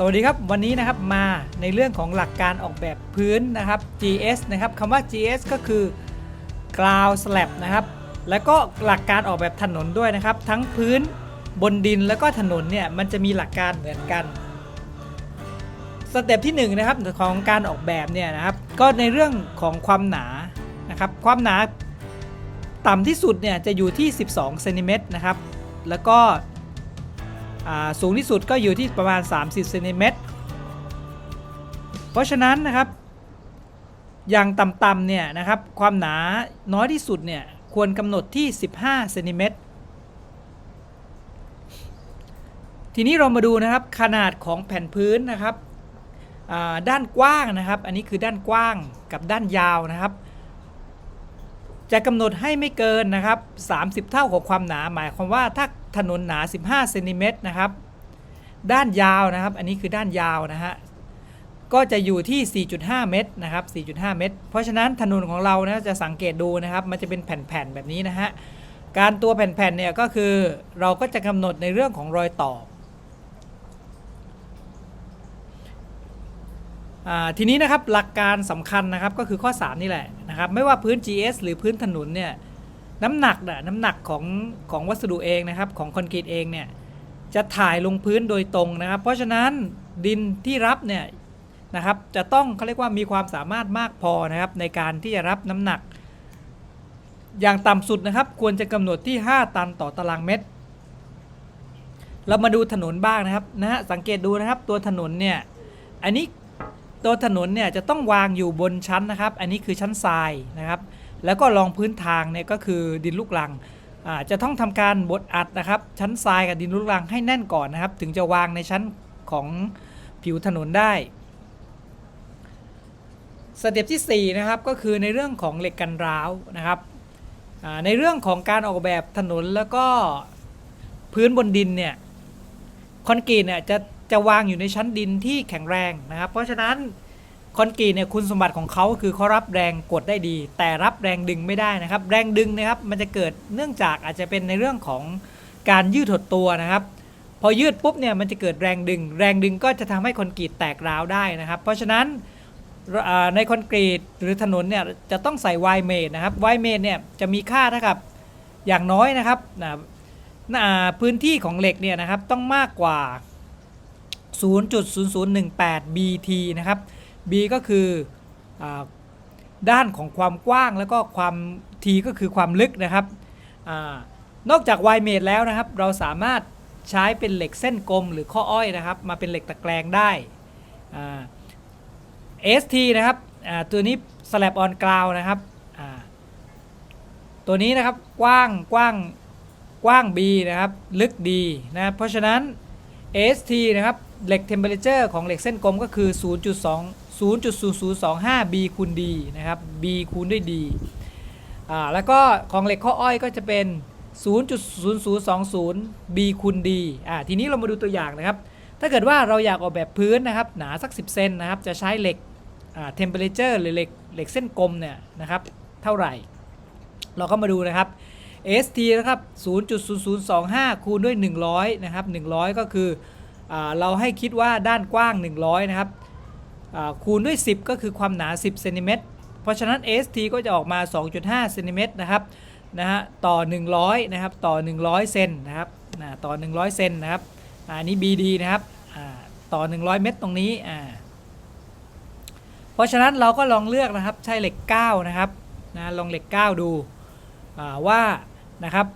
สวัสดีครับ วันนี้นะครับมาในเรื่องของหลักการออกแบบพื้นนะครับ GS นะครับคำว่า GS ก็คือ ground slab นะครับ แล้วก็หลักการออกแบบถนนด้วยนะครับ ทั้งพื้นบนดินแล้วก็ถนนเนี่ยมันจะมีหลักการเหมือนกันสเต็ปที่1นงนะครับของการออกแบบเนี่ยนะครับ ก็ในเรื่องของความหนานะครับ ความหนาต่ำที่สุดเนี่ยจะอยู่ที่ 12เซนติเมตรนะครับ แล้วก็ สูงที่สุดก็อยู่ที่ประมาณ 30เซนติเมตรเพราะฉะนั้นนะครับอย่างต่ำๆเนี่ยนะครับความหนาน้อยที่สุดเนี่ยควรกำหนดที่ 15เซนติเมตรทีนี้เรามาดูนะครับขนาดของแผ่นพื้นนะครับด้านกว้างนะครับ อันนี้คือด้านกว้างกับด้านยาวนะครับ จะกำหนดให้ไม่เกินนะครับ 30 เท่าของความหนา หมายความว่าถ้า ถนนหนา 15เซนติเมตรนะครับ ด้านยาวนะครับ อันนี้คือด้านยาวนะฮะ ก็จะอยู่ที่ 4.5 เมตรนะครับ 4.5 เมตร เพราะฉะนั้นถนนของเรานะจะสังเกตดูนะครับ มันจะเป็นแผ่นๆแบบนี้นะฮะ การตัวแผ่นๆเนี่ยก็คือเราก็จะกำหนดในเรื่องของรอยต่ออทีนี้นะครับหลักการสำคัญนะครับก็คือข้อ 3 นี่แหละนะครับไม่ว่าพื้น GS หรือพื้นถนนเนี่ย น้ำหนักน่ะน้ำหนักของของวัสดุเองนะครับของคอนกรีตเองเนี่ยจะถ่ายลงพื้นโดยตรงนะครับ เพราะฉะนั้นดินที่รับเนี่ยนะครับจะต้องเขาเรียกว่ามีความสามารถมากพอนะครับในการที่จะรับน้ำหนัก อย่างต่ำสุดนะครับ ควรจะกำหนดที่ 5 ตันต่อตารางเมตร เรามาดูถนนบ้างนะครับนะฮะสังเกตดูนะครับตัวถนนเนี่ยอันนี้ตัวถนนเนี่ยจะต้องวางอยู่บนชั้นนะครับ อันนี้คือชั้นทรายนะครับ แล้วก็รองพื้นทางเนี่ยก็คือดินลูกรังจะต้องทำการบดอัดนะครับชั้นทรายกับดินลูกรังให้แน่นก่อนนะครับ ถึงจะวางในชั้นของผิวถนนได้สเต็ปที่ 4 นะครับก็คือในเรื่องของเหล็กกันร้าวนะครับในเรื่องของการออกแบบถนนแล้วก็พื้นบนดินเนี่ยคอนกรีตเนี่ยจะจะวางอยู่ในชั้นดินที่แข็งแรงนะครับ เพราะฉะนั้น คอนกรีตเนี่ยคุณสมบัติของเขาคือเขารับแรงกดได้ดี แต่รับแรงดึงไม่ได้นะครับ แรงดึงนะครับมันจะเกิดเนื่องจากอาจจะเป็นในเรื่องของการยืดหดตัวนะครับ พอยืดปุ๊บเนี่ยมันจะเกิดแรงดึง แรงดึงก็จะทำให้คอนกรีตแตกร้าวได้นะครับ เพราะฉะนั้นในคอนกรีตหรือถนนเนี่ยจะต้องใส่ไวเมดนะครับไวเมดเนี่ยจะมีค่าเท่ากับอย่างน้อยนะครับนะอ่าพื้นที่ของเหล็กเนี่ยนะครับต้องมากกว่า 0.0018 BT นะครับ B ก็คืออด้านของความกว้างแล้วก็ความ T ก็คือความลึกนะครับอนอกจาก Y เมดแล้วนะครับ เราสามารถใช้เป็นเหล็กเส้นกลมหรือข้ออ้อยนะครับ มาเป็นเหล็กตะแกรงได้อ่า ST นะครับตัวนี้ slab on ground นะครับตัวนี้นะครับกว้างกว้างกว้าง B นะครับ ลึก D นะเพราะฉะนั้น ST นะครับเหล็ก temperature ของเหล็กเส้นกลมก็คือ 0.2 0.0025 B คูณ D นะครับ B คูณด้วย D อ่าแล้วก็ของเหล็กข้ออ้อยก็จะเป็น 0.0020 B คูณ D อ่าทีนี้เรามาดูตัวอย่างนะครับ ถ้าเกิดว่าเราอยากออกแบบพื้นนะครับ หนาสัก 10 เซนนะครับ จะใช้เหล็กอ่า temperature หรือเหล็กเหล็กเส้นกลมเนี่ยนะครับ เท่าไหร่ เราก็มาดูนะครับ ST นะครับ 0.0025 คูณด้วย 100 นะครับ 100 ก็คืออาเราให้คิดว่าด้านกว้าง 100 นะครับ คูณด้วย 10 ก็คือความหนา 10เซนติเมตรเพราะฉะนั้น ST ก็จะออกมา 2.5เซนติเมตรนะครับนะฮะต่อ 100นะครับต่อ 100เซนนะครับนะต่อ 100เซนนะครับอันนี้ BD นะครับอ่าต่อ 100 เมตรตรงนี้อ่าเพราะฉะนั้นเราก็ลองเลือกนะครับใช้เหล็ก 9 นะครับนะลองเหล็ก 9 ดูว่านะครับ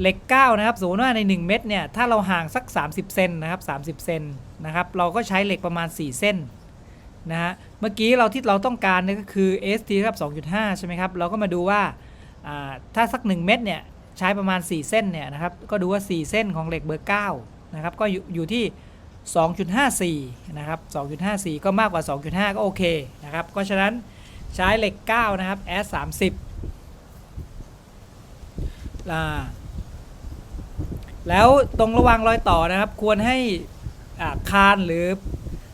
เหล็ก 9 นะครับสมมติว่าใน 1 เม็ดเนี่ยถ้าเราห่างสัก 30 เซนนะครับ 30 เซน นะครับเราก็ใช้เหล็กประมาณ 4 เส้นนะฮะเมื่อกี้เราที่เราต้องการเนี่ยก็คือ ST ครับ2.5 ใช่ไหมครับ เราก็มาดูว่าถ้าสัก 1 เม็ดเนี่ยใช้ประมาณ 4 เส้นเนี่ยนะครับก็ดูว่า 4 เส้นของเหล็กเบอร์9นะครับก็อยู่อยู่ที่ 2.54 นะครับ 2.54 ก็มากกว่า 2.5 ก็โอเคนะครับก็ฉะนั้นใช้เหล็ก 9 นะครับ S 30แล้วตรงระหว่างรอยต่อนะครับควรให้ คานหรือ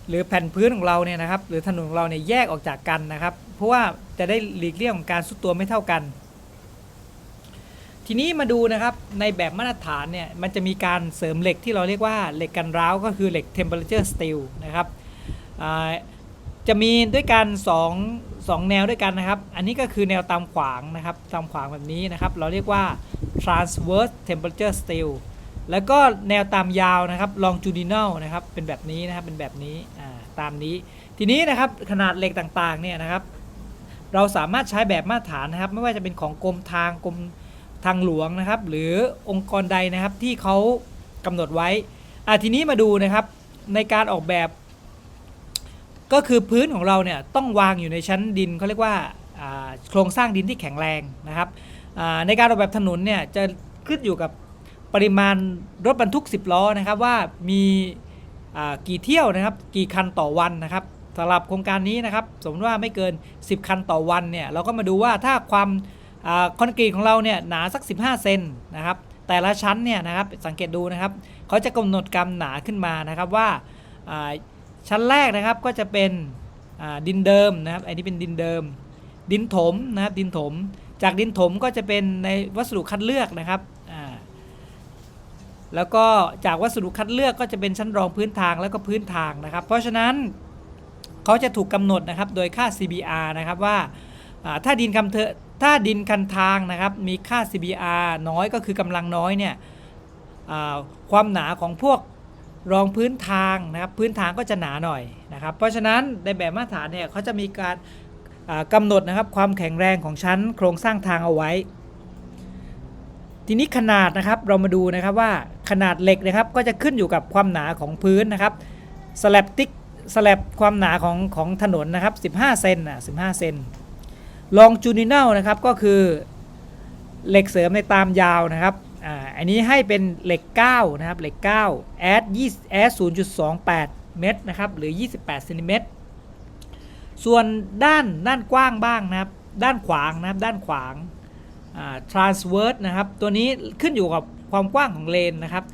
หรือแผ่นพื้นของเราเนี่ยนะครับ หรือถนนของเราเนี่ยแยกออกจากกันนะครับ เพราะว่าจะได้หลีกเลี่ยงการสุดตัวไม่เท่ากัน ทีนี้มาดูนะครับในแบบมาตรฐานเนี่ยมันจะมีการเสริมเหล็กที่เราเรียกว่าเหล็กกันร้าวก็คือเหล็ก temperature steel นะครับจะมีด้วยกัน2 2 แนวด้วยกันนะครับ อันนี้ก็คือแนวตามขวางนะครับ ตามขวางแบบนี้นะครับ เราเรียกว่า transverse temperature steel แล้วก็แนวตามยาวนะครับ longitudinal นะครับเป็นแบบนี้นะครับเป็นแบบนี้อ่าตามนี้ ทีนี้นะครับขนาดเหล็กต่างๆเนี่ยนะครับ เราสามารถใช้แบบมาตรฐานนะครับ ไม่ว่าจะเป็นของกรมทางกรมทางหลวงนะครับ หรือองค์กรใดนะครับที่เขากำหนดไว้อะทีนี้มาดูนะครับในการออกแบบ ก็คือพื้นของเราเนี่ยต้องวางอยู่ในชั้นดินเขาเรียกว่าโครงสร้างดินที่แข็งแรงนะครับในการออกแบบถนนเนี่ยจะขึ้นอยู่กับ ปริมาณรถบรรทุก 10 ล้อนะครับว่ามีกี่เที่ยวนะครับ กี่คันต่อวันนะครับสำหรับโครงการนี้นะครับ สมมติว่าไม่เกิน 10 คันต่อวันเนี่ยเราก็มาดูว่าถ้าความอคอนกรีตของเราเนี่ยหนาสัก 15 เซนนะครับแต่ละชั้นเนี่ยนะครับสังเกตดูนะครับเขาจะกำหนดกำหนาขึ้นมานะครับว่าชั้นแรกนะครับก็จะเป็นดินเดิมนะครับอันนี้เป็นดินเดิม ดินถมนะครับดินถม จากดินถมก็จะเป็นในวัสดุคัดเลือกนะครับ แล้วก็จากวัสดุคัดเลือกก็จะเป็นชั้นรองพื้นทางแล้วก็พื้นทางนะครับ เพราะฉะนั้นเขาจะถูกกำหนดนะครับโดยค่า CBR นะครับว่าถ้าดินคำเถอถ้าดินคันทางนะครับมีค่า CBR น้อยก็คือกำลังน้อยเนี่ยความหนาของพวกรองพื้นทางนะครับพื้นทางก็จะหนาหน่อยนะครับเพราะฉะนั้นในแบบมาตรฐานเนี่ยเขาจะมีการอ่ากำหนดนะครับความแข็งแรงของชั้นโครงสร้างทางเอาไว้ ทีนี้ขนาดนะครับเรามาดูนะครับว่าขนาดเหล็กนะครับก็จะขึ้นอยู่กับความหนาของพื้นนะครับสแลบติ๊กสแลบความหนาของของถนนนะครับ15เซนนะ15เซนลองจูนิเนลนะครับก็คือเหล็กเสริมในตามยาวนะครับอ่าอันนี้ให้เป็นเหล็ก9นะครับเหล็ก9แอด20แอด0.28 เมตรนะครับหรือ 28เซนติเมตรส่วนด้านด้านกว้างบ้างนะครับด้านขวางนะครับด้านขวาง transverse นะครับ ตัวนี้ขึ้นอยู่กับความกว้างของเลนนะครับ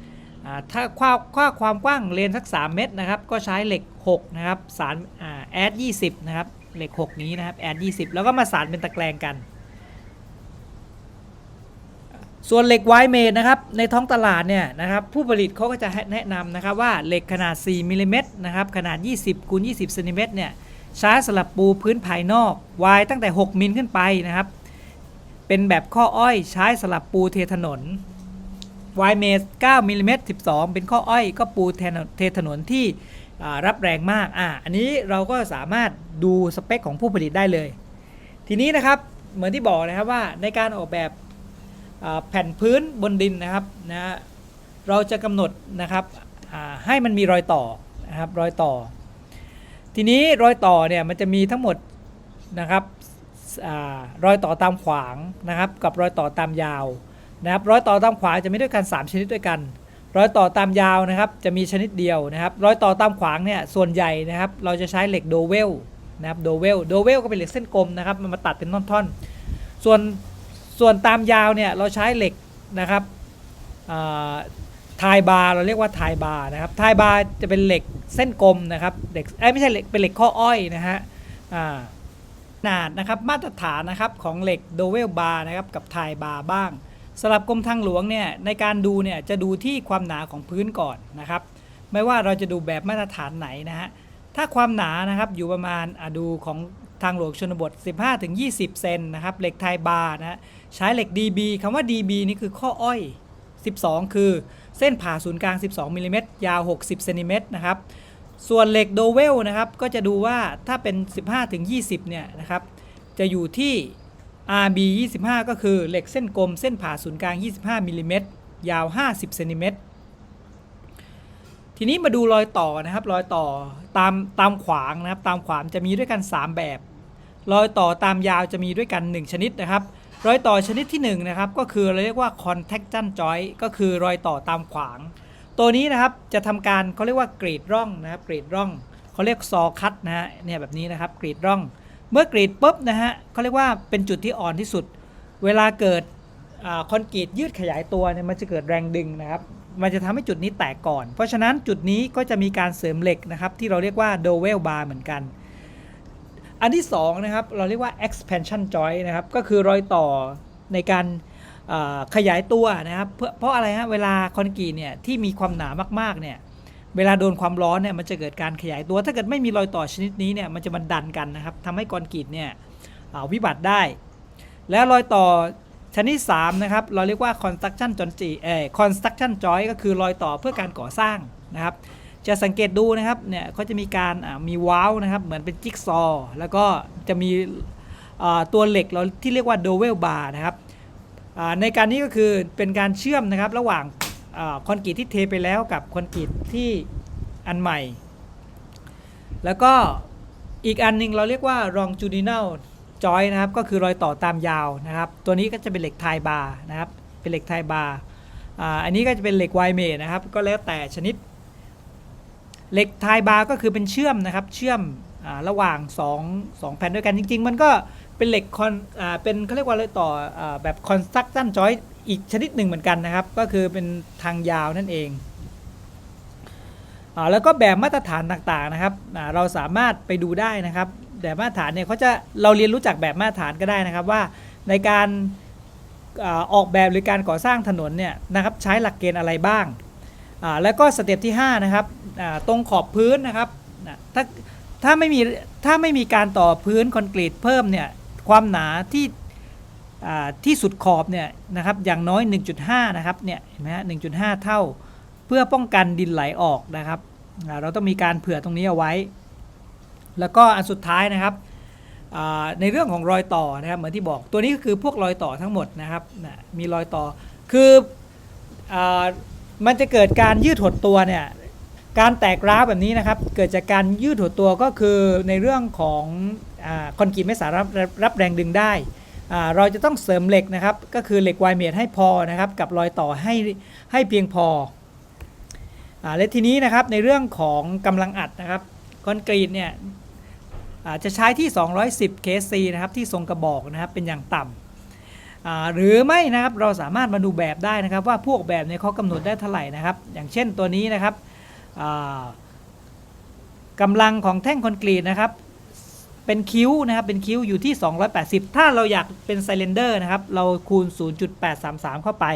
ถ้าความถ้าความกว้างของเลนสัก 3 เมตรนะครับ ก็ใช้เหล็ก 6 นะครับสารอ่าแอด20นะครับเหล็ก 6 นี้นะครับแอด20แล้วก็มาสารเป็นตะแกรงกัน ส่วนเหล็กไวเมดนะครับในท้องตลาดเนี่ยนะครับผู้ผลิตเขาก็จะแนะนำนะครับว่าเหล็กขนาด 4มิลลิเมตรนะครับขนาด 20คูณ20เซนติเมตรเนี่ยใช้สำหรับปูพื้นภายนอกวายตั้งแต่ 6มิลขึ้นไปนะครับ เป็นแบบข้ออ้อยใช้สำหรับปูเทถนนวายเมส9มิลลิเมตร12 เป็นข้ออ้อยก็ปูเทถนนที่รับแรงมากอ่าอันนี้เราก็สามารถดูสเปคของผู้ผลิตได้เลย ทีนี้นะครับเหมือนที่บอกนะครับว่าในการออกแบบแผ่นพื้นบนดินนะครับนะเราจะกำหนดนะครับให้มันมีรอยต่อนะครับรอยต่อ ทีนี้รอยต่อเนี่ยมันจะมีทั้งหมดนะครับ รอยต่อตามขวางนะครับกับรอยต่อตามยาวนะครับรอยต่อตามขวางจะมีด้วยกัน 3 ชนิดด้วยกัน รอยต่อตามยาวนะครับจะมีชนิดเดียวนะครับ รอยต่อตามขวางเนี่ยส่วนใหญ่นะครับเราจะใช้เหล็กโดเวลนะครับโดเวลโดเวลก็เป็นเหล็กเส้นกลมนะครับมันมาตัดเป็นท่อนๆ ส่วนส่วนตามยาวเนี่ยเราใช้เหล็กนะครับทายบาร์เราเรียกว่าทายบาร์นะครับทายบาร์จะเป็นเหล็กเส้นกลมนะครับเหล็กไม่ใช่เหล็กเป็นเหล็กข้ออ้อยนะฮะอ่า ขนาดนะครับมาตรฐานนะครับของเหล็กโดเวลบาร์นะครับกับทายบาร์บ้างสำหรับกรมทางหลวงเนี่ยในการดูเนี่ยจะดูที่ความหนาของพื้นก่อนนะครับ ไม่ว่าเราจะดูแบบมาตรฐานไหนนะฮะถ้าความหนานะครับอยู่ประมาณอะดูของทางหลวงชนบท 15-20 เซนนะครับเหล็กไทยบาร์นะฮะใช้เหล็ก DB คำว่า DB นี่คือข้ออ้อย 12 คือเส้นผ่าศูนย์กลาง 12มิลลิเมตรยาว 60เซนติเมตรนะครับ ส่วนเหล็กโดเวลนะครับก็จะดูว่าถ้าเป็น 15ถึง20เนี่ยนะครับจะอยู่ที่ RB 25ก็คือเหล็กเส้นกลมเส้นผ่าศูนย์กลาง 25มิลลิเมตรยาว 50เซนติเมตรทีนี้มาดูรอยต่อนะครับ รอยต่อตามตามขวางนะครับ ตามขวางจะมีด้วยกัน 3 แบบ รอยต่อตามยาวจะมีด้วยกัน 1 ชนิดนะครับ รอยต่อชนิดที่1นะครับก็คือเราเรียกว่า contaction joint ก็คือรอยต่อตามขวาง ตัวนี้นะครับจะทำการเขาเรียกว่ากรีดร่องนะครับกรีดร่องเขาเรียกซอคัตนะฮะเนี่ยแบบนี้นะครับกรีดร่อง เมื่อกรีดปุ๊บนะฮะเขาเรียกว่าเป็นจุดที่อ่อนที่สุด เวลาเกิดอคอนกรีตยืดขยายตัวเนี่ยมันจะเกิดแรงดึงนะครับมันจะทำให้จุดนี้แตกก่อน เพราะฉะนั้นจุดนี้ก็จะมีการเสริมเหล็กนะครับที่เราเรียกว่า dowel bar เหมือนกัน อันที่2นะครับเราเรียกว่า expansion joint นะครับก็คือรอยต่อในการ ขยายตัวนะครับเพราะเพราะอะไรฮะเวลาคอนกรีตเนี่ยที่มีความหนามากๆเนี่ยเวลาโดนความร้อนเนี่ยมันจะเกิดการขยายตัว ถ้าเกิดไม่มีรอยต่อชนิดนี้เนี่ยมันจะมันดันกันนะครับทำให้คอนกรีตเนี่ยวิบัติได้ แล้วรอยต่อชนิด3นะครับเราเรียกว่า construction joint เอ่อ construction joint ก็คือรอยต่อเพื่อการก่อสร้างนะครับ จะสังเกตดูนะครับเนี่ยเขาจะมีการมีว้าวนะครับเหมือนเป็นจิ๊กซอว์แล้วก็จะมีตัวเหล็กเราที่เรียกว่าโดเวลบาร์นะครับ ในการนี้ก็คือเป็นการเชื่อมนะครับระหว่างอคอนกรีตที่เทไปแล้วกับคอนกรีตที่อันใหม่ แล้วก็อีกอันหนึงเราเรียกว่า longitudinal joint นะครับก็คือรอยต่อตามยาวนะครับ ตัวนี้ก็จะเป็นเหล็กไทบาร์นะครับเป็นเหล็กไทบาร์อ่าอันนี้ก็จะเป็นเหล็กไวเมทนะครับ ก็แล้วแต่ชนิด เหล็กไทบาร์ก็คือเป็นเชื่อมนะครับ เชื่อมอระหว่าง2 2แผ่นด้วยกันจริง ๆ มันก็ เป็นเหล็กคอนอ่าเป็นเขาเรียกว่าเลยต่ออาแบบ construction joint อีกชนิดหนึ่งเหมือนกันนะครับ ก็คือเป็นทางยาวนั่นเองอาแล้วก็แบบมาตรฐานต่างๆนะครับอ่าเราสามารถไปดูได้นะครับแบบมาตรฐานเนี่ยเขาจะเราเรียนรู้จักแบบมาตรฐานก็ได้นะครับว่าในการออกแบบหรือการก่อสร้างถนนเนี่ยนะครับใช้หลักเกณฑ์อะไรบ้าง แล้วก็สเต็ปที่5นะครับตรงขอบพื้นนะครับถ้าถ้าไม่มีถ้าไม่มีการต่อพื้นคอนกรีตเพิ่มเนี่ย ความหนาที่ที่สุดขอบเนี่ยนะครับอย่างน้อย 1.5 นะครับเนี่ยเห็นไหมฮะ1.5 เท่า เพื่อป้องกันดินไหลออกนะครับเราต้องมีการเผื่อตรงนี้เอาไว้ แล้วก็อันสุดท้ายนะครับในเรื่องของรอยต่อนะครับเหมือนที่บอกตัวนี้ก็คือพวกรอยต่อทั้งหมดนะครับมีรอยต่อคืออมันจะเกิดการยืดหดตัวเนี่ย การแตกร้าวแบบนี้นะครับ เกิดจากการยืดหดตัวก็คือในเรื่องของอคอนกรีตไม่สามารถรับแรงดึงได้ เราจะต้องเสริมเหล็กนะครับ ก็คือเหล็กไวเมทให้พอนะครับ กับรอยต่อให้ให้เพียงพออและทีนี้นะครับในเรื่องของกำลังอัดนะครับคอนกรีตเนี่ยจะใช้ที่ 210 kc นะครับที่ทรงกระบอกนะครับเป็นอย่างต่ำหรือไม่นะครับเราสามารถมาดูแบบได้นะครับ ว่าพวกแบบเนี่ยเขากำหนดได้เท่าไหร่นะครับ อย่างเช่นตัวนี้นะครับ กำลังของแท่งคอนกรีตนะครับ เป็นคิ้วนะครับ เป็นคิ้วอยู่ที่ 280 ถ้าเราอยากเป็นไซเลนเดอร์นะครับ เราคูณ 0.833 เข้าไป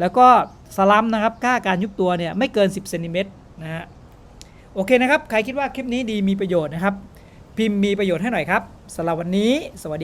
แล้วก็สลัมนะครับ ค่าการยุบตัวเนี่ยไม่เกิน 10เซนติเมตรนะฮะ โอเคนะครับ ใครคิดว่าคลิปนี้ดีมีประโยชน์นะครับ พิมพ์มีประโยชน์ให้หน่อยครับสำหรับวันนี้ สวัสดี